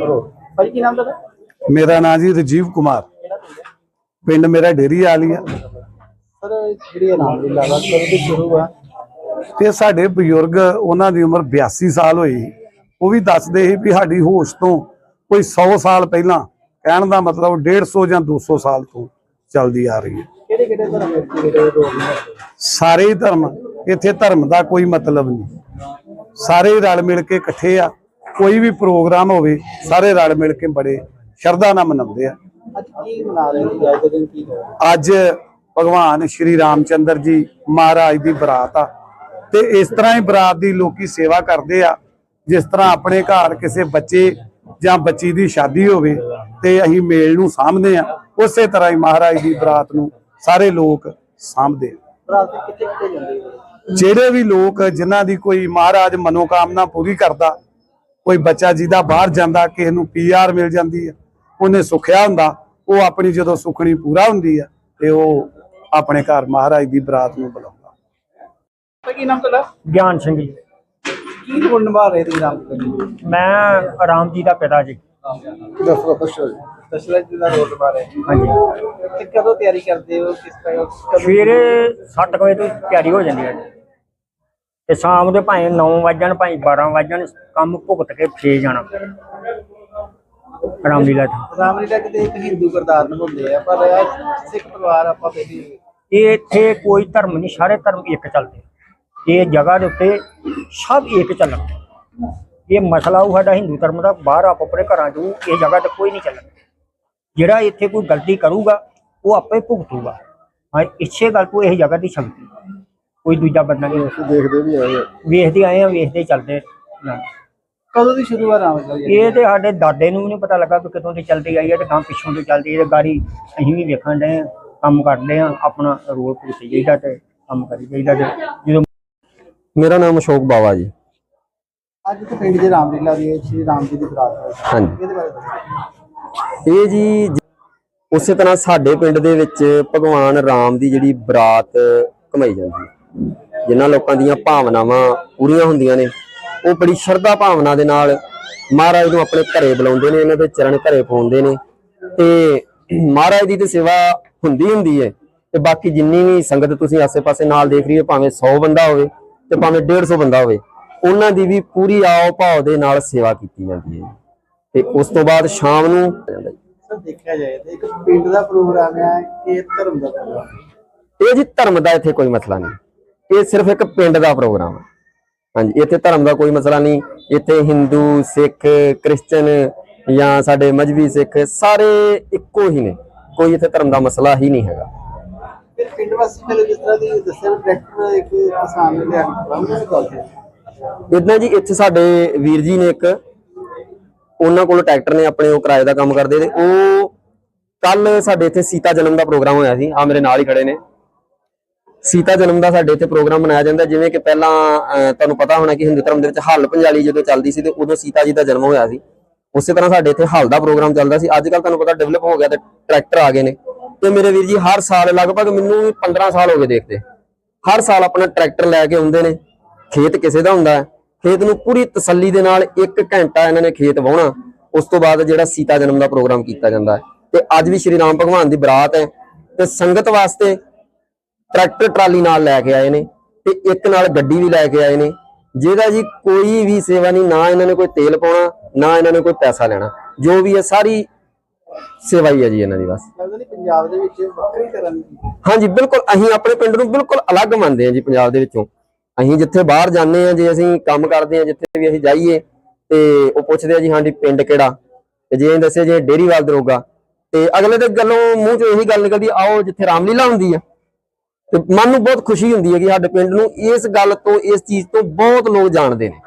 ਭਾਈ ਕੀ ਨਾਮ ਤੁਹਾਡਾ? ਮੇਰਾ ਨਾਂ ਜੀ ਰਜੀਵ ਕੁਮਾਰ। ਪਿੰਡ ਮੇਰਾ ਡੇਰੀ ਵਾਲੀ ਆ। ਸਰ ਜਿਹੜੀ ਦੀ ਤੋਂ ਸ਼ੁਰੂ ਆ। ਤੇ ਸਾਡੇ ਬਜ਼ੁਰਗ ਉਹਨਾਂ ਦੀ ਉਮਰ 82 ਸਾਲ ਹੋਈ ਉਹ ਵੀ ਦੱਸਦੇ ਸੀ ਵੀ ਸਾਡੀ ਹੋਸ਼ ਤੋਂ ਕੋਈ 100 ਸਾਲ ਪਹਿਲਾਂ ਕਹਿਣ ਦਾ ਮਤਲਬ 150 ਜਾਂ 200 ਸਾਲ ਤੋਂ ਚੱਲਦੀ ਆ ਰਹੀ ਹੈ। ਕਿਹੜੇ ਕਿਹੜੇ ਧਰਮ ਦੇ ਜਿਹੜੇ ਰੋਗ ਨੇ? ਸਾਰੇ ਹੀ ਧਰਮ ਇੱਥੇ ਧਰਮ ਦਾ ਕੋਈ ਮਤਲਬ ਨਹੀਂ। ਸਾਰੇ ਹੀ ਰਲ ਮਿਲ ਕੇ ਇਕੱਠੇ ਆ। ਕੋਈ ਵੀ ਪ੍ਰੋਗਰਾਮ ਹੋਵੇ ਸਾਰੇ ਰਲ ਮਿਲ ਕੇ ਬੜੇ ਸ਼ਰਧਾ ਨਾਲ ਮਨਾਉਂਦੇ ਆ। ਅੱਜ ਕੀ ਮਨਾ ਰਹੇ ਸੀ ਅੱਜ ਦੇ ਦਿਨ ਕੀ ਹੋਇਆ ਅੱਜ ਭਗਵਾਨ ਸ਼੍ਰੀ ਰਾਮਚੰਦਰ ਜੀ ਮਹਾਰਾਜ ਦੀ ਬਰਾਤ ਆ। ਤੇ ਇਸ ਤਰ੍ਹਾਂ ਹੀ ਬਰਾਤ ਦੀ ਲੋਕੀ ਸੇਵਾ ਕਰਦੇ ਆ। ਜਿਸ ਤਰ੍ਹਾਂ ਆਪਣੇ ਘਰ ਕਿਸੇ ਬੱਚੇ ਜਾਂ ਬੱਚੀ ਦੀ ਸ਼ਾਦੀ ਹੋਵੇ ਤੇ ਅਸੀਂ ਮੇਲ ਨੂੰ ਸਾਂਭਦੇ ਆ। ਉਸੇ ਤਰ੍ਹਾਂ ਹੀ ਮਹਾਰਾਜ ਦੀ ਬਰਾਤ ਨੂੰ ਸਾਰੇ ਲੋਕ ਸਾਂਭਦੇ ਆ। ਬਰਾਤ ਦੇ ਕਿੱਥੇ ਕਿੱਥੇ ਜਾਂਦੇ ਹੋ? ਜਿਹੜੇ ਵੀ ਲੋਕ ਜਿਨ੍ਹਾਂ ਦੀ ਕੋਈ ਮਹਾਰਾਜ ਮਨੋਕਾਮਨਾ ਪੂਰੀ ਕਰਦਾ ਕੋਈ ਬੱਚਾ ਜਿਹਦਾ ਬਾਹਰ ਜਾਂਦਾ ਕਿਸੇ ਨੂੰ ਪੀਆਰ ਮਿਲ ਜਾਂਦੀ ਆ ਉਹਨੇ ਸੁਖਿਆ ਹੁੰਦਾ ਉਹ ਆਪਣੀ ਜਦੋਂ ਸੁਖਣੀ ਪੂਰਾ ਹੁੰਦੀ ਆ ਤੇ ਉਹ ਆਪਣੇ ਘਰ ਮਹਾਰਾਜ ਦੀ ਬਰਾਤ ਨੂੰ ਬੁਲਾਉਂਦਾ। ਭਾਈ ਕੀ ਨਾਮ ਤੁਹਾਡਾ? ਗਿਆਨ ਸਿੰਘ ਜੀ। ਕੀ ਰੋਲ ਨਿਭਾ ਰਹੇ ਤੁਸੀਂ ਰਾਮ ਜੀ ਮੈਂ ਰਾਮ ਜੀ ਦਾ ਪਿਤਾ ਜੀ। ਦੱਸੋ ਦੱਸੋ ਦਸ਼ਰਥ ਜੀ ਦਾ ਰੋਲ ਨਿਭਾ ਰਹੇ ਹਾਂਜੀ। ਤੇ ਕਦੋਂ ਤਿਆਰੀ ਕਰਦੇ ਹੋ? ਕਿਸ ਤਰ੍ਹਾਂ ਕਦੋਂ ਸਵੇਰੇ 7 ਵਜੇ ਤੋਂ ਤਿਆਰੀ ਹੋ ਜਾਂਦੀ ਹੈ ਜੀ। ਤੇ ਸ਼ਾਮ ਦੇ ਭਾਵੇਂ 9 ਵਜਣ ਭਾਵੇਂ 12 ਵਜਣ ਕੰਮ ਭੁਗਤ ਕੇ ਫੇਰ ਜਾਣਾ। ਰਾਮਲੀਲਾ ਤੇ ਰਾਮਲੀਲਾ ਕਿਤੇ ਇੱਕ ਹਿੰਦੂ ਗੁਰਦਾਰ ਨਿਭਾਉਂਦੇ ਆ ਪਰ ਇਹ ਸਿੱਖ ਪਰਿਵਾਰ ਆਪਾਂ ਇਹ ਇੱਥੇ ਕੋਈ ਧਰਮ ਨਹੀਂ ਸਾਰੇ ਧਰਮ ਇੱਕ ਚੱਲਦੇ ਇਹ ਜਗ੍ਹਾ ਦੇ ਉੱਤੇ ਸਭ ਇੱਕ ਚੱਲਣ। ਇਹ ਮਸਲਾ ਉਹ ਸਾਡਾ ਹਿੰਦੂ ਧਰਮ ਦਾ ਬਾਹਰ ਆਪ ਆਪਣੇ ਘਰਾਂ 'ਚ ਇਹ ਜਗ੍ਹਾ ਤੇ ਕੋਈ ਨਹੀਂ ਚੱਲਣ। ਜਿਹੜਾ ਇੱਥੇ ਕੋਈ ਗਲਤੀ ਕਰੂਗਾ ਉਹ ਆਪੇ ਭੁਗਤੂਗਾ। ਹਾਂ ਇਸੇ ਗੱਲ ਤੋਂ ਇਹ ਜਗ੍ਹਾ ਦੀ ਸ਼ਕਤੀ। ਕੋਈ ਦੂਜਾ ਬੰਦਾ ਨਹੀਂ ਦੇਖਦੇ ਵੀ ਆਏ ਵੇਖਦੇ ਆਏ ਆ ਵੇਖਦੇ ਚੱਲਦੇ ਨਾ। ਕਦੋਂ ਦੀ ਸ਼ੁਰੂ ਆ ਜੀ ਇਹ? ਤੇ ਸਾਡੇ ਦਾਦੇ ਨੂੰ ਵੀ ਨਹੀਂ ਪਤਾ ਲੱਗਾ ਕਿ ਕਿਤੋਂ ਦੀ ਚੱਲਦੀ ਆਈ ਹੈ ਤੇ ਗਾਂ ਪਿੱਛੋਂ ਦੀ ਚੱਲਦੀ ਹੈ ਤੇ ਗਾੜੀ ਅਸੀਂ ਵੀ ਵੇਖਣ ਦੇ ਕੰਮ ਕਰਦੇ ਆ ਆਪਣਾ ਰੋਲ ਭੁਗਤ ਜਾਈਦਾ ਤੇ ਕੰਮ ਕਰੀ ਜਾਈਦਾ ਤੇ ਜਦੋਂ ਮੇਰਾ ਨਾਮ ਅਸ਼ੋਕ ਬਾਵਾ ਜੀ। ਅੱਜ ਤੇ ਪਿੰਡ ਦੇ ਰਾਮਲੀਲਾ ਦੀ ਹੈ, ਸ਼੍ਰੀ ਰਾਮ ਜੀ ਦੀ ਬਰਾਤ ਹੈ ਹਾਂਜੀ। ਇਹਦੇ ਬਾਰੇ ਦੱਸੋ। ਇਹ ਜੀ ਜ- ਉਸੇ ਤਰ੍ਹਾਂ ਸਾਡੇ ਪਿੰਡ ਦੇ ਵਿੱਚ ਭਗਵਾਨ ਰਾਮ ਦੀ ਜਿਹੜੀ ਬਰਾਤ ਕਮਾਈ ਜਾਂਦੀ ਹੈ। ਜਿਨ੍ਹਾਂ ਲੋਕਾਂ ਦੀਆਂ ਭਾਵਨਾਵਾਂ ਪੂਰੀਆਂ ਹੁੰਦੀਆਂ ਨੇ ਉਹ ਬੜੀ ਸ਼ਰਧਾ ਭਾਵਨਾ ਦੇ ਨਾਲ ਮਹਾਰਾਜ ਨੂੰ ਆਪਣੇ ਘਰੇ ਬੁਲਾਉਂਦੇ ਨੇ ਇਹਨਾਂ ਦੇ ਚਰਨ ਘਰੇ ਪਾਉਂਦੇ ਨੇ ਤੇ ਮਹਾਰਾਜ ਦੀ ਤੇ ਸੇਵਾ ਹੁੰਦੀ ਹੁੰਦੀ ਹੈ ਤੇ ਬਾਕੀ ਜਿੰਨੀ ਵੀ ਸੰਗਤ ਤੁਸੀਂ ਆਸੇ-ਪਾਸੇ ਨਾਲ ਦੇਖ ਰਹੀ ਹੋ ਭਾਵੇਂ 100 ਬੰਦਾ ਹੋਵੇ ਤੇ ਭਾਵੇਂ 150 ਬੰਦਾ ਹੋਵੇ ਉਹਨਾਂ ਦੀ ਵੀ ਪੂਰੀ ਆਓ ਭਾਵ ਦੇ ਨਾਲ ਸੇਵਾ ਕੀਤੀ ਜਾਂਦੀ ਹੈ ਤੇ ਉਸ ਤੋਂ ਬਾਅਦ ਸ਼ਾਮ ਨੂੰ। ਸਰ ਦੇਖਿਆ ਜਾਏ ਤੇ ਇੱਕ ਪਿੰਡ ਦਾ ਪ੍ਰੋਗਰਾਮ ਹੈ ਕਿ ਧਰਮ ਦਾ ਪ੍ਰੋਗਰਾਮ। ਇਹ ਜੀ ਧਰਮ ਦਾ ਇੱਥੇ ਕੋਈ ਮਸਲਾ ਨਹੀਂ ਇਹ ਸਿਰਫ ਇੱਕ ਪਿੰਡ ਦਾ ਪ੍ਰੋਗਰਾਮ ਹੈ। ਹਾਂਜੀ ਇੱਥੇ ਧਰਮ ਦਾ ਕੋਈ ਮਸਲਾ ਨਹੀਂ। ਇੱਥੇ ਹਿੰਦੂ ਸਿੱਖ ਕ੍ਰਿਸਚਨ ਜਾਂ ਸਾਡੇ ਮਜਬੀ ਸਿੱਖ ਸਾਰੇ ਇੱਕੋ ਹੀ ਨੇ। ਕੋਈ ਇੱਥੇ ਧਰਮ ਦਾ ਮਸਲਾ ਹੀ ਨਹੀਂ ਹੈਗਾ। ਪਿੰਡ ਵਾਸੀ ਫਿਰ ਜਿਸ ਤਰ੍ਹਾਂ ਦੀ ਦੱਸਿਆ ਟਰੈਕਟਰ ਇੱਕ ਕਿਸਾਨ ਨੇ ਲਿਆ ਇਦਾਂ ਜੀ ਇੱਥੇ ਸਾਡੇ ਵੀਰ ਜੀ ਨੇ ਇੱਕ ਉਹਨਾਂ ਕੋਲ ਟਰੈਕਟਰ ਨੇ ਆਪਣੇ ਉਹ ਕਿਰਾਏ ਦਾ ਕੰਮ ਕਰਦੇ ਤੇ ਉਹ ਕੱਲ ਸਾਡੇ ਇੱਥੇ ਸੀਤਾ ਜਨਮ ਦਾ ਪ੍ਰੋਗਰਾਮ ਹੋਇਆ ਸੀ। ਆ ਮੇਰੇ ਨਾਲ ਹੀ ਖੜੇ ਨੇ। ਸੀਤਾ ਜਨਮ ਦਾ ਸਾਡੇ ਇੱਥੇ ਪ੍ਰੋਗਰਾਮ ਮਨਾਇਆ ਜਾਂਦਾ ਜਿਵੇਂ ਕਿ ਪਹਿਲਾਂ ਤੁਹਾਨੂੰ ਪਤਾ ਹੋਣਾ ਕਿ ਹਿੰਦੂ ਧਰਮ ਦੇ ਵਿੱਚ ਹੱਲ ਪੰਜਾਲੀ ਜਦੋਂ ਚੱਲਦੀ ਸੀ ਤੇ ਉਦੋਂ ਸੀਤਾ ਜੀ ਦਾ ਜਨਮ ਹੋਇਆ ਸੀ। ਉਸੇ ਤਰ੍ਹਾਂ ਸਾਡੇ ਇੱਥੇ ਹੱਲ ਦਾ ਪ੍ਰੋਗਰਾਮ ਚੱਲਦਾ ਸੀ। ਅੱਜ ਕੱਲ ਤੁਹਾਨੂੰ ਪਤਾ ਡਿਵੈਲਪ ਹੋ ਗਿਆ ਤੇ ਟਰੈਕਟਰ ਆ ਗਏ ਨੇ। ਤੇ ਮੇਰੇ ਵੀਰ ਜੀ, ਹਰ ਸਾਲ ਲਗਭਗ ਮੈਨੂੰ ਵੀ 15 ਸਾਲ ਹੋ ਗਏ ਦੇਖਦੇ। ਹਰ ਸਾਲ ਆਪਣਾ ਟਰੈਕਟਰ ਲੈ ਕੇ ਆਉਂਦੇ ਨੇ। ਖੇਤ ਕਿਸੇ ਦਾ ਹੁੰਦਾ ਹੈ। ਖੇਤ ਨੂੰ ਪੂਰੀ ਤਸੱਲੀ ਦੇ ਨਾਲ 1 ਘੰਟਾ ਇਹਨਾਂ ਨੇ ਖੇਤ ਵਾਹੁਣਾ। ਉਸ ਤੋਂ ਬਾਅਦ ਜਿਹੜਾ ਸੀਤਾ ਜਨਮ ਦਾ ਪ੍ਰੋਗਰਾਮ ਕੀਤਾ ਜਾਂਦਾ ਹੈ। ਤੇ ਅੱਜ ਵੀ ਸ਼੍ਰੀ ਰਾਮ ਭਗਵਾਨ ਦੀ ਬਰਾਤ ਹੈ। ਤੇ ਸੰਗਤ ਵਾਸਤੇ ਟਰੈਕਟਰ ਟਰਾਲੀ ਨਾਲ ਲੈ ਕੇ ਆਏ ਨੇ ਤੇ ਇੱਕ ਨਾਲ ਗੱਡੀ ਵੀ ਲੈ ਕੇ ਆਏ ਨੇ। ਜਿਹਦਾ ਜੀ ਕੋਈ ਵੀ ਸੇਵਾ ਨਹੀਂ ਨਾ ਇਹਨਾਂ ਨੇ ਕੋਈ ਤੇਲ ਪਾਉਣਾ ਨਾ ਇਹਨਾਂ ਨੇ ਕੋਈ ਪੈਸਾ ਲੈਣਾ। ਜੋ ਵੀ ਹੈ ਸਾਰੀ ਸੇਵਾ ਹੀ ਹੈ ਜੀ ਇਹਨਾਂ ਦੀ ਬਸ। ਲੱਗਦਾ ਨਹੀਂ ਪੰਜਾਬ ਦੇ ਵਿੱਚ ਵੱਖਰੀ ਤਰ੍ਹਾਂ ਦੀ ਹਾਂਜੀ ਬਿਲਕੁਲ ਅਸੀਂ ਆਪਣੇ ਪਿੰਡ ਨੂੰ ਬਿਲਕੁਲ ਅਲੱਗ ਮੰਨਦੇ ਹਾਂ ਜੀ ਪੰਜਾਬ ਦੇ ਵਿੱਚੋਂ। ਅਸੀਂ ਜਿੱਥੇ ਬਾਹਰ ਜਾਂਦੇ ਹਾਂ ਜੇ ਅਸੀਂ ਕੰਮ ਕਰਦੇ ਹਾਂ ਜਿੱਥੇ ਵੀ ਅਸੀਂ ਜਾਈਏ ਤੇ ਉਹ ਪੁੱਛਦੇ ਆ ਜੀ ਹਾਂਜੀ ਪਿੰਡ ਕਿਹੜਾ? ਤੇ ਜੇ ਦੱਸਿਆ ਜੇ ਡੇਰੀਵਾਲ ਦਰੋਗਾ ਤੇ ਅਗਲੇ ਦੇ ਗੱਲੋਂ ਮੂੰਹ ਚੋਂ ਇਹੀ ਗੱਲ ਨਿਕਲਦੀ ਆਓ ਜਿੱਥੇ ਰਾਮਲੀਲਾ ਹੁੰਦੀ ਆ। ਤੇ ਮਨ ਨੂੰ ਬਹੁਤ ਖੁਸ਼ੀ ਹੁੰਦੀ ਹੈ ਕਿ ਸਾਡੇ ਪਿੰਡ ਨੂੰ ਇਸ ਗੱਲ ਤੋਂ, ਇਸ ਚੀਜ਼ ਤੋਂ ਬਹੁਤ ਲੋਕ ਜਾਣਦੇ ਨੇ।